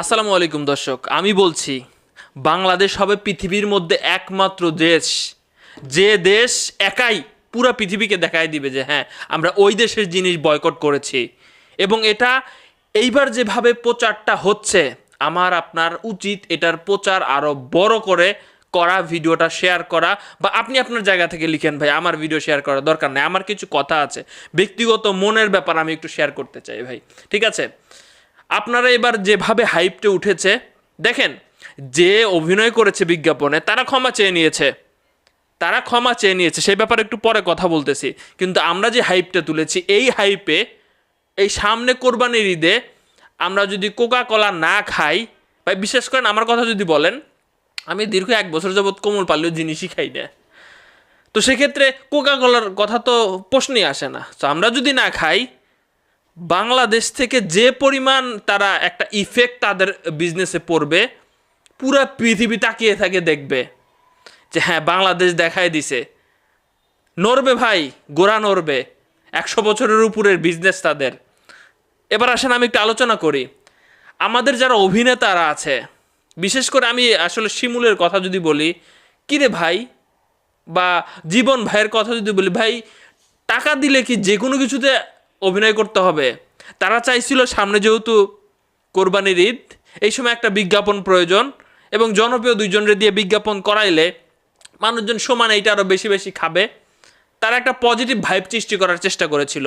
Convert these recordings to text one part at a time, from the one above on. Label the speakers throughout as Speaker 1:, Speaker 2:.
Speaker 1: আসসালামু আলাইকুম দর্শক, আমি বলছি, বাংলাদেশ হবে পৃথিবীর মধ্যে একমাত্র দেশ। যে দেশ একাই পুরো পৃথিবীকে দেখায় দিবে যে হ্যাঁ আমরা ওই দেশের জিনিস বয়কট করেছি। এবং এটা এইবার যেভাবে প্রচারটা হচ্ছে, আমার, আপনার উচিত এটার প্রচার আরও বড় করে করা, ভিডিওটা শেয়ার করা। বা আপনি আপনার জায়গা থেকে লিখেন, ভাই, আমার ভিডিও শেয়ার করার দরকার নেই, আমার কিছু কথা আছে। ব্যক্তিগত মনের ব্যাপার আমি একটু শেয়ার করতে চাই, ভাই। ঠিক আছে? আপনারা এবার যেভাবে হাইপটে উঠেছে, দেখেন, যে অভিনয় করেছে বিজ্ঞাপনে, তারা ক্ষমা চেয়ে নিয়েছে। তারা ক্ষমা চেয়ে নিয়েছে, সেই ব্যাপারে একটু পরে কথা বলতেছি। কিন্তু আমরা যে হাইপটা তুলেছি, এই হাইপে এই সামনে কোরবানির ঈদে আমরা যদি কোকা কলা না খাই বা বিশেষ করেন আমার কথা যদি বলেন, আমি দীর্ঘ এক বছর যাবৎ কোমল পালীয় জিনিসই খাই না। তো সেক্ষেত্রে কোকা কলার কথা তো প্রশ্নই আসে না। তো আমরা যদি না খাই বাংলাদেশ থেকে যে পরিমাণ তারা একটা ইফেক্ট তাদের বিজনেসে পড়বে, পুরো পৃথিবী তাকিয়ে থাকে দেখবে যে হ্যাঁ বাংলাদেশ দেখায় দিছে। নড়বে ভাই, গোড়া নড়বে। একশো বছরের উপরের বিজনেস তাদের। এবার আসেন আমি একটু আলোচনা করি। আমাদের যারা অভিনেতারা আছে, বিশেষ করে আমি আসলে শিমুলের কথা যদি বলি, কিরে ভাই? বা জীবন ভাইয়ের কথা যদি বলি, ভাই, টাকা দিলে কি যে কোনো কিছুতে অভিনয় করতে হবে। তারা চাইছিল সামনে যেহেতু কোরবানির ঈদ, এই সময় একটা বিজ্ঞাপন প্রয়োজন এবং জনপ্রিয় দুইজনের দিয়ে বিজ্ঞাপন করাইলে মানুষজন সমান এইটা আরও বেশি বেশি খাবে। তারা একটা পজিটিভ ভাইব সৃষ্টি করার চেষ্টা করেছিল।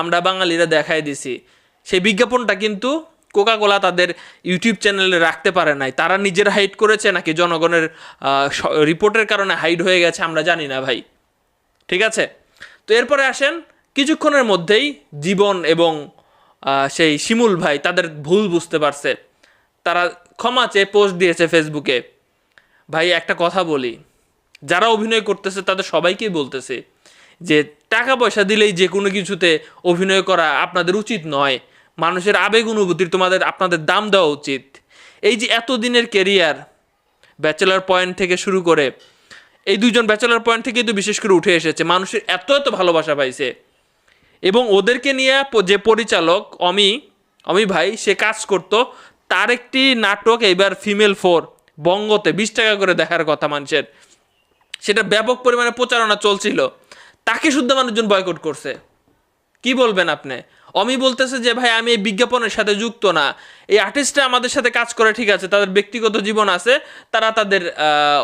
Speaker 1: আমরা বাঙালিরা দেখাই দিছি। সেই বিজ্ঞাপনটা কিন্তু কোকা কোলা তাদের ইউটিউব চ্যানেলে রাখতে পারে নাই। তারা নিজেরা হাইড করেছে নাকি জনগণের রিপোর্টের কারণে হাইড হয়ে গেছে আমরা জানি না ভাই। ঠিক আছে? তো এরপরে আসেন কিছুক্ষণের মধ্যেই জীবন এবং সেই শিমুল ভাই তাদের ভুল বুঝতে পারছে। তারা ক্ষমা চেয়ে পোস্ট দিয়েছে ফেসবুকে। ভাই, একটা কথা বলি। যারা অভিনয় করতেছে তাদের সবাইকেই বলতেছে যে, টাকা পয়সা দিলেই যে কোনো কিছুতে অভিনয় করা আপনাদের উচিত নয়। মানুষের আবেগ অনুভূতির তোমাদের, আপনাদের দাম দেওয়া উচিত। এই যে এতদিনের কেরিয়ার ব্যাচেলার পয়েন্ট থেকে শুরু করে, এই দুজন ব্যাচেলার পয়েন্ট থেকেই তো বিশেষ করে উঠে এসেছে। মানুষের এত এত ভালোবাসা পাইছে। এবং ওদেরকে নিয়ে যে পরিচালক, অমি অমি ভাই, সে কাজ করতো, তার একটি নাটক এবার ফিমেল ফোর, বঙ্গতে, বিশ টাকা করে দেখার কথা মানুষের। সেটা ব্যাপক পরিমাণে প্রচারণা চলছিল। তাকে শুদ্ধ মানুষজন বয়কট করছে। কি বলবেন আপনি? অমি বলতেছে যে, ভাই, আমি এই বিজ্ঞাপনের সাথে যুক্ত না। এই আর্টিস্টরা আমাদের সাথে কাজ করে, ঠিক আছে, তাদের ব্যক্তিগত জীবন আছে, তারা তাদের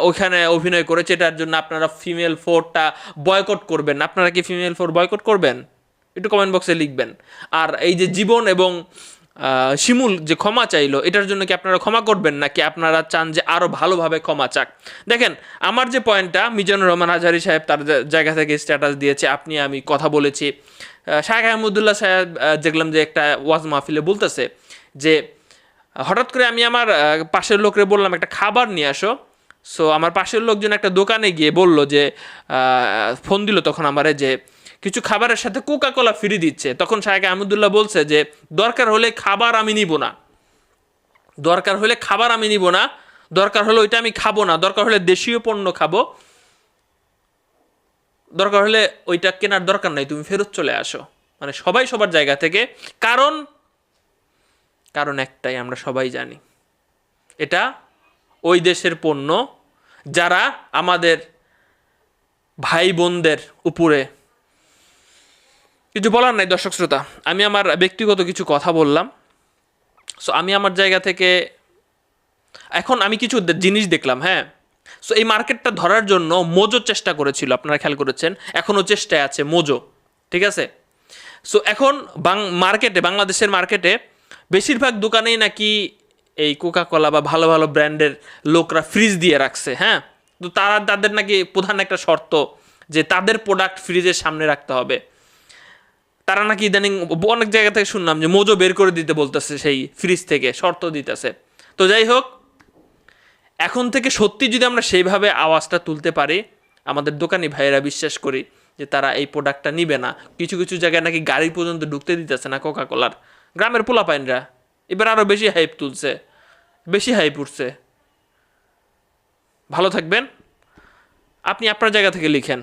Speaker 1: ওখানে অভিনয় করেছে, এটার জন্য আপনারা ফিমেল ফোরটা বয়কট করবেন। আপনারা কি ফিমেল ফোর বয়কট করবেন? একটু কমেন্ট বক্সে লিখবেন। আর এই যে জীবন এবং শিমুল যে ক্ষমা চাইলো, এটার জন্য কি আপনারা ক্ষমা করবেন, নাকি আপনারা চান যে আরও ভালোভাবে ক্ষমা চাক? দেখেন, আমার যে পয়েন্টটা মিজানুর রহমান আজহারি সাহেব তার জায়গা থেকে স্ট্যাটাস দিয়েছে, আপনি, আমি কথা বলেছি। শাহেখ আহমদুল্লাহ সাহেব দেখলাম যে একটা ওয়াজ মাহফিলে বলতেছে যে, হঠাৎ করে আমি আমার পাশের লোকরে বললাম, একটা খাবার নিয়ে আসো। সো আমার পাশের লোকজন একটা দোকানে গিয়ে বলল যে ফোন দিল তখন আমারে যে কিছু খাবারের সাথে কোকা কোলা ফ্রি দিচ্ছে। তখন শাহেখ আহমদুল্লাহ বলছে যে, দরকার হলে খাবার আমি নিব না। দরকার হলে খাবার আমি নিব না। দরকার হলে ওইটা আমি খাব না। দরকার হলে দেশীয় পণ্য খাব। দরকার হলে ওইটা কেনার দরকার নাই। তুমি ফেরত চলে আসো। মানে সবাই সবার জায়গা থেকে। কারণ কারণ একটাই, আমরা সবাই জানি। এটা ওই দেশের পণ্য যারা আমাদের ভাই বোনদের উপরে কিছু বলার নাই, দর্শক শ্রোতা। আমি আমার ব্যক্তিগত কিছু কথা বললাম। সো আমি আমার জায়গা থেকে এখন আমি কিছু জিনিস দেখলাম হ্যাঁ? সো এই মার্কেটটা ধরার জন্য মোজো চেষ্টা করেছিল, আপনারা খেয়াল করেছেন। এখনও চেষ্টায় আছে মোজো, ঠিক আছে? সো এখন বাং মার্কেটে, বাংলাদেশের মার্কেটে বেশিরভাগ দোকানেই নাকি এই কোকা কোলা বা ভালো ভালো ব্র্যান্ডের লোকরা ফ্রিজ দিয়ে রাখছে হ্যাঁ? তো তারা, তাদের নাকি প্রধান একটা শর্ত যে তাদের প্রোডাক্ট ফ্রিজের সামনে রাখতে হবে। তারা নাকি ইদানিং অনেক জায়গা থেকে শুনলাম যে মোজো বের করে দিতে বলতেছে সেই ফ্রিজ থেকে, শর্ত দিতেছে। তো যাই হোক, এখন থেকে সত্যি যদি আমরা সেইভাবে আওয়াজটা তুলতে পারি, আমাদের দোকানি ভাইয়েরা বিশ্বাস করি যে তারা এই প্রোডাক্টটা নিবে না। কিছু কিছু জায়গায় নাকি গাড়ি পর্যন্ত ঢুকতে দিতেছে না কোকা কোলার গ্রামের পোলাপাইনরা, এবার আরও বেশি হাইপ তুলছে, বেশি হাইপ উঠছে। ভালো থাকবেন। আপনি আপনার জায়গা থেকে লিখেন।